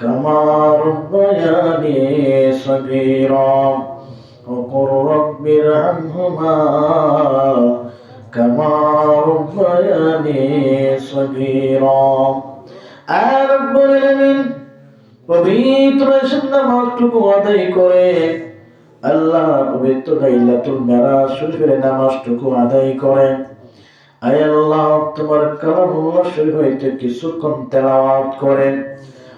كما ربياني صغيرا وقل رب ارحمهما كما ربياني صغيرا আর রব্বুল আলামিন পবিত্র নামাজটুকু আদায় করে আল্লাহ পবিত্র লাইলাতুল মেরাজ শরীফের নামাজটুকু আদায় করে আয় আল্লাহ তোমার কালামুল্লাহ শরীফ হইতে কিছুক্ষণ তেলাওয়াত করেন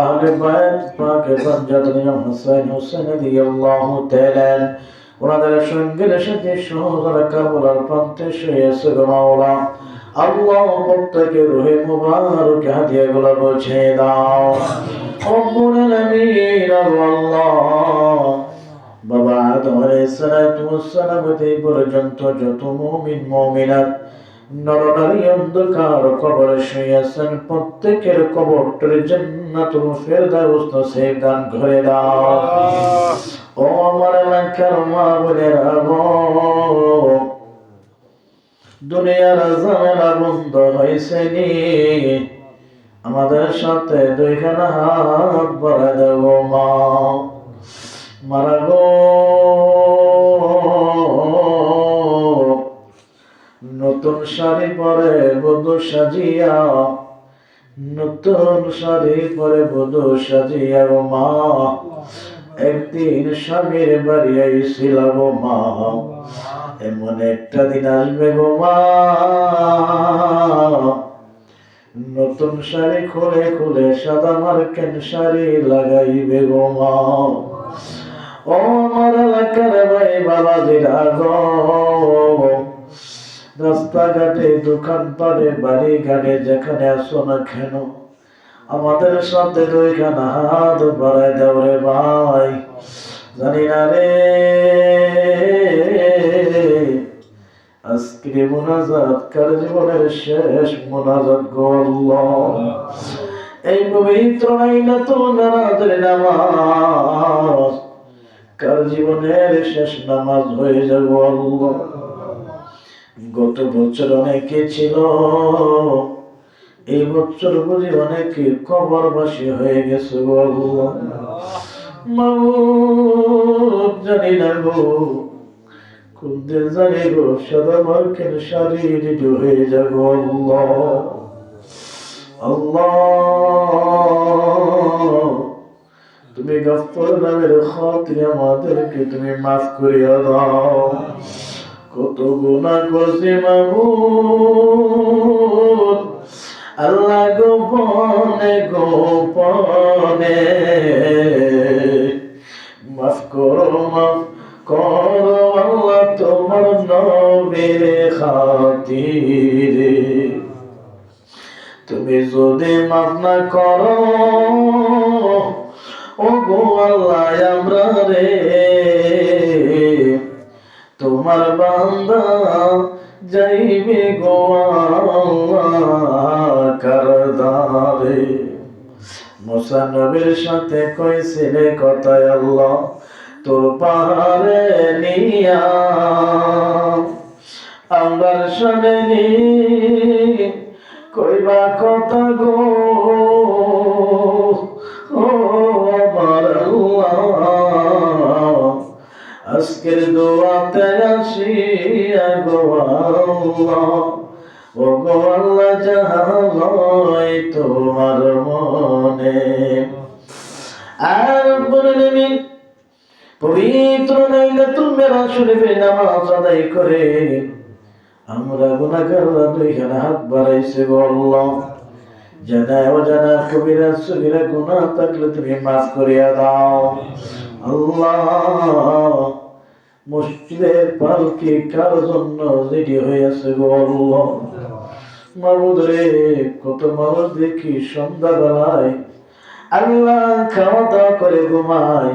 আহলে বায়াত পাকে পঞ্জাত নিয়ম হুসাইন হুসাইন রাদিয়াল্লাহু তাআলা, ওনাদের সঙ্গে সাথে সহজরা কাবুলার প্রান্তে শুয়েছে গো মাওলা। আল্লাহ প্রত্যেকে রুহে মুবারক হাদিয়া গুলো পৌঁছে দাও। রব্বুল আলামিন আল্লাহ। বাবা আদম আলাইহিস সালাতু ওয়াস সালাম পর্যন্ত যত মুমিন, মুমিনাত নরনারী অন্ধকার কবরে শুয়েছেন প্রত্যেকের কবরটার জান্নাতুল ফেরদাউস নসিব দান দাও। ও আমার এলাকার মা দুনিয়ার ঝামেলা বন্ধ হয়েছে নি। আমাদের সাথে দুইখানা হাত বাড়া দেব মা। মারা গো। শাড়ি পরে বধু সাজিয়া, নতুন শাড়ি পরে বধু সাজিয়া গো মা। একদিন স্বামীর বাড়ি আইছিল গো মা। এমন একটা দিন আসবে গো মা। নতুন শাড়ি খুলে খুলে সাদা মার্কেন শাড়ি লাগাইবে গো মা। ও আমার এলাকার ভাই বাবাজিরা গো। রাস্তাঘাটে দোকান পাড়ে বাড়ি ঘাটে যেখানে আসো না কেন? আমাদের সাথে দুইখানা হাত বাড়ায় দাও রে ভাই। জানি না রে। আজকে মোনাজাত কার জীবনের শেষ মোনাজাত গো আল্লাহ? এই পবিত্র তো নামাজের নামাজ কার জীবনের শেষ নামাজ হয়ে যাব আল্লাহ? গত বছর অনেকে ছিল, এই বছর বুঝি অনেকে কবরবাসী হয়ে গেছে আল্লাহ মাবুদ জানি না গো খুলতে জানি গো হয়ে যাব আল্লাহ। তুমি গফর নামের খাতিরে আমাদেরকে তুমি মাফ করিয়া দাও। কত গুণা করছি মাবুদ? আল্লাহ গোপনে গোপনে। মাফ করো মাফ করো আল্লাহ তোমার নবীর খাতিরে। তুমি যদি মাফ না করো ও গো আল্লাহ আমরা রে তোমার বান্দা যাইবে গো করদারে। মুসা নবীর সাথে কইছিলে কথায় আল্লাহ, তোর পাহাড়ে নিয়া আমার সামনে নি কইবা কথা গো। ও আমার আজকের দোয়াতে আসিয়া গো আল্লাহ। ও গো আল্লাহ যাহাই তোমার মনে। আর বললেন পবিত্র লাইলাতুল মেরাজ শরীফে নামাজ আদায় করে আমরা গুণাগাররা দুইখানে হাত বাড়াইছে গো আল্লাহ। জানা কবিরা সবিরা গুণা থাকলে তুমি মাফ করিয়া দাও। আল্লাহ। মসজিদের পালকি কার জন্য রেডি হয়েছে গো আল্লাহ? রে, কত মানুষ দেখি সন্ধ্যাবেলায় আল্লাহ খাওয়া দাওয়া করে ঘুমায়।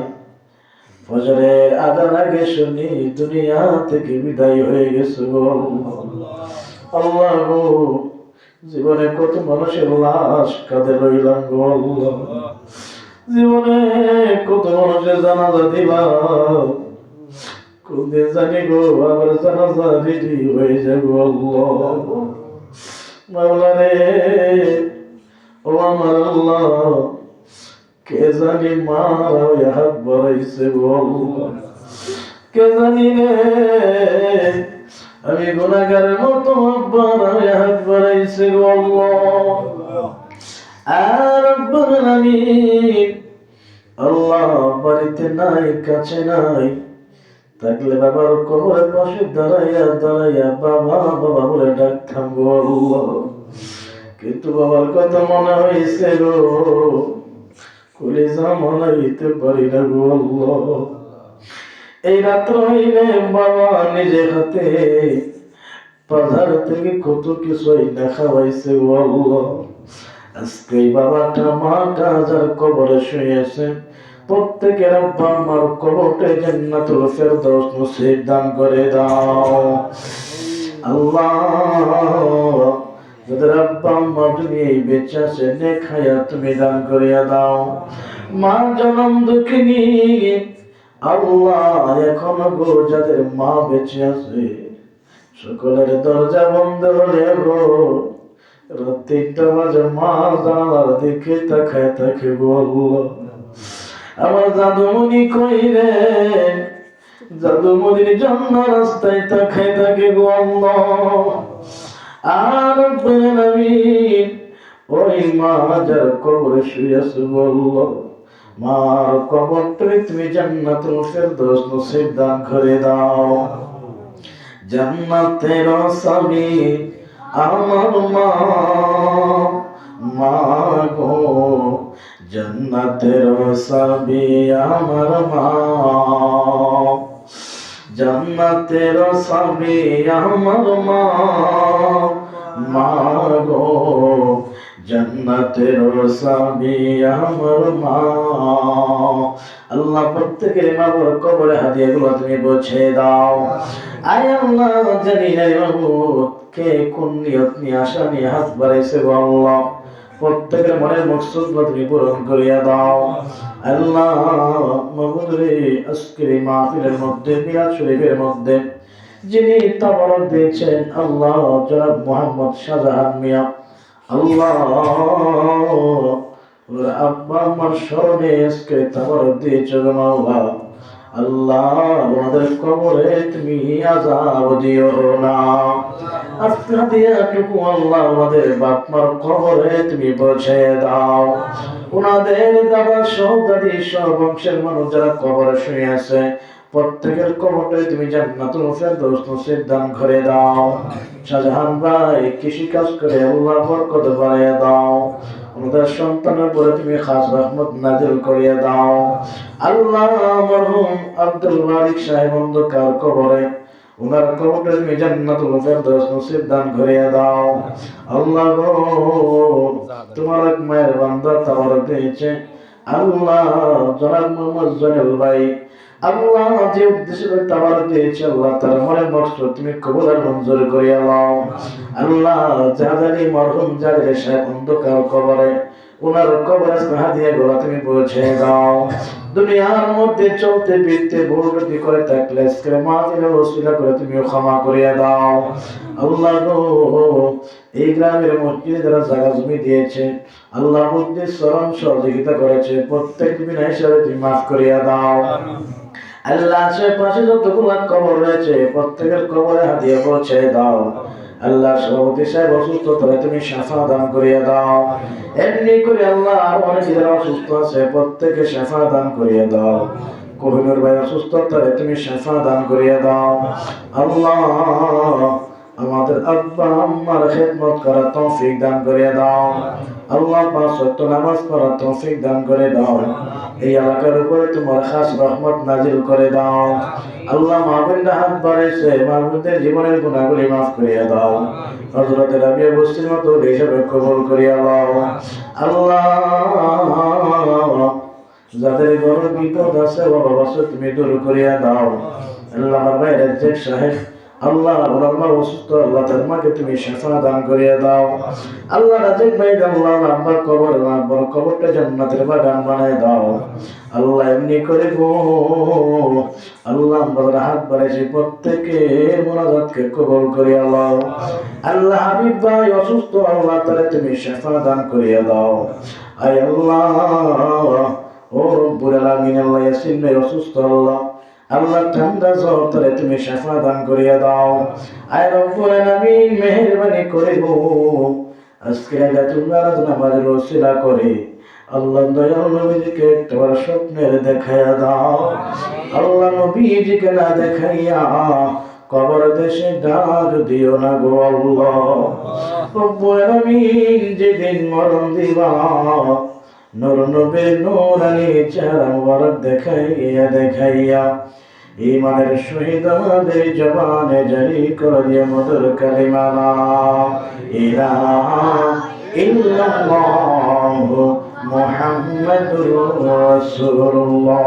ফজরের আদান আগে শুনি দুনিয়া থেকে বিদায় হয়ে গেছে গো আল্লাহ। গো, জীবনে কত মানুষের লাশ কাঁদে রইলাম গো জীবনে কত মানুষের জানাজা দিবা কোনদিন জানি গো, আবার জানাজা রেডি হয়ে যাব আল্লাহ। মাওলা রে ও আমার আল্লাহ, কে জানি মারা ওই হাত বাড়াইছে গো কে জানি রে, আমি গুণাগারের মতো আব্বার হাত বাড়াইছে গো আল্লাহ। আর আমি আল্লাহ বাড়িতে নাই, কাছে নাই থাকলে বাবার কবরের পাশে দাঁড়াইয়া দাঁড়াইয়া বাবা বাবা বলে ডাকতাম গো। কিন্তু বাবার কথা মনে হয়েছে গো, কলিজা মনাইতে পারি না গো এই রাত্র হইলে বাবা নিজে হাতে বাজার থেকে কত কিছু দেখা হয়েছে গো আজকে বাবাটা মাটা যার কবরে শুয়েছে প্রত্যেকের আব্বা আমার কবরটা জান্নাতুল ফেরদৌস নসিব দান করে দাও। আল্লাহ যাদের আব্বা আম্মা তুমি এই বেঁচে আছে নেখায়া তুমি দান করিয়া দাও। মা জনম দুঃখিনী, আল্লাহ এখনও গো যাদের মা বেঁচে আছে, সকলের দরজা বন্ধ হলে গো রাত তিনটা বাজে মা জানালার দিকে তাকায় তাকে বলব আমার জাদুমণি কই রে? জাদুমণির জন্য রাস্তায় তাকায় তাকে গো আর আমি ওই মা যার কবরে শুয়ে বলল মার কবরটাকে তুমি জান্নাতুল ফেরদৌস নসিব দান করে দাও। জান্নাতের স্বামী আমার মা। মা গো। জান্নাতের স্বামী আমার মা। জান্নাতের স্বামী আমার মা। মা গো, জান্নাতের স্বামী আমার মা। আল্লাহ প্রত্যেকের মা বড় কবরে হাদিয়া গুলো তুমি বুঝে দাও। আয় আল্লাহ জানি না কে কোন নিয়ত নিয়ে আসা নিয়ে হাত বাড়াইছে আল্লাহ। প্রত্যেকের মনের মকসুদ তুমি পূরণ করিয়া দাও। আল্লাহ মাহমুদ মাহফিলের মধ্যে মিরাজ শরীফের মধ্যে যিনি তাবারক দিয়েছেন, আল্লাহ জনাব মোহাম্মদ শাহজাহান মিয়া। আল্লাহ আব্বা আমার স্মরণে আজকে তাবারক আল্লাহ ওনাদের কবরে তুমি আজাব দিও না। বাপমার কবরে তুমি জান্নাতুল করে দাও। শাহজাহান ভাই কৃষি কাজ করে আল্লাহ বরকত বাড়িয়ে দাও। আমাদের সন্তানের পরে তুমি খাস রহমত নাজিল করিয়ে দাও। আল্লাহ আব্দুল মালিক সাহেব অন্ধকার কবরে ওনার কবরটা তুমি জান্নাতুল ফেরদৌস নসিব দান করিয়ে দাও। আল্লাহ গো, তোমার এক মায়ের বান্দা তাওয়ার দিয়েছে। আল্লাহ জনাব মোহাম্মদ জনেল ভাই, আল্লাহ যে উদ্দেশ্যে তাওয়ার দিয়েছে, আল্লাহ তার মনে মস্ত তুমি কবুল আর মঞ্জুর করিয়া দাও। আল্লাহ জাহাজারি মরহুম জাহাজের সাহেব অন্ধকার কবরে, ওনার কবরে হাদিয়া গোলা তুমি পৌঁছে দাও। দুনিয়ার মধ্যে চলতে ফিরতে ভুল ত্রুটি করে থাকলে আজকের মাহফিলের ওসিলা করে তুমি ক্ষমা করিয়া দাও। আল্লাহ গো এই গ্রামের মসজিদে যারা জায়গা জমি দিয়েছে আল্লাহ বুদ্ধি চরম সহযোগিতা করেছে প্রত্যেক বিনা হিসাবে তুমি মাফ করিয়া দাও। আল্লাহ আশেপাশে যতগুলো কবর রয়েছে প্রত্যেকের কবরে হাতিয়ে পৌঁছে দাও। আল্লাহ সভাপতি সাহেব অসুস্থ তবে তুমি সাফা দান করিয়া দাও। এমনি করে আল্লাহ আর অনেক যারা অসুস্থ আছে, প্রত্যেকে সাফা দান করিয়া দাও। কোহিনুর ভাই অসুস্থ তবে তুমি সাফা দান করিয়া দাও। আল্লাহ আমাদের আব্বা আম্মার খেদমত করার তৌফিক দান করে দাও। আল্লাহ পাঁচ ওয়াক্ত নামাজ পড়ার তৌফিক দান করে দাও। এই এলাকার উপরে তোমার খাস রহমত নাজিল করে দাও। আল্লাহ মাহবুবরা হাত বাড়াইছে মাহবুবদের জীবনের মাফ দাও। হিসাবে কবল দাও। আল্লাহ, যাদের বিপদ আছে বাবা বাসে তুমি দূর করিয়া দাও। আল্লাহ ভাই রাজ্জাক সাহেব আল্লাহ মা অসুস্থ, আল্লাহ তুমি শেফা দান করিয়া দাও। আল্লাহ রাজেক ভাই আল্লাহ আব্বার কবর কবরটা জান্নাতের বাগান বানায় দাও। আল্লাহ এমনি করে গো। আল্লাহ আমাদের হাত বাড়াইছে প্রত্যেকে মোনাজাতকে কবল করিয়া দাও। আল্লাহ হাবিব ভাই অসুস্থ, আল্লাহ তাহলে তুমি শেফা দান করিয়া দাও। আয় আল্লাহ, ও রব্বুল আলামিন, আল্লাহ ইয়াসিন অসুস্থ, আল্লাহ আল্লাহ ঠান্ডা জ্বর তারে তুমি শেফা দান করিয়া দাও। আয় রব্বুল আলামিন, মেহেরবানি করে গো। আজকে ওসিলা করে। আল্লাহ দয়াল নবীজিকে একবার স্বপ্নের দেখাইয়া দাও। আল্লাহ নবীজিকে না দেখাইয়া কবর দেশে ডাক দিও না গো আল্লাহ। আলামিন যেদিন মরণ দিবা, নূর নবে চেহারা দেখাইয়া দেখাইয়া ইমানের শহীদ আমাদের জবানে জারি করিয়া মধুর কালিমানা ইলাহা ইল্লাল্লাহু মুহাম্মাদুর রাসূলুল্লাহ।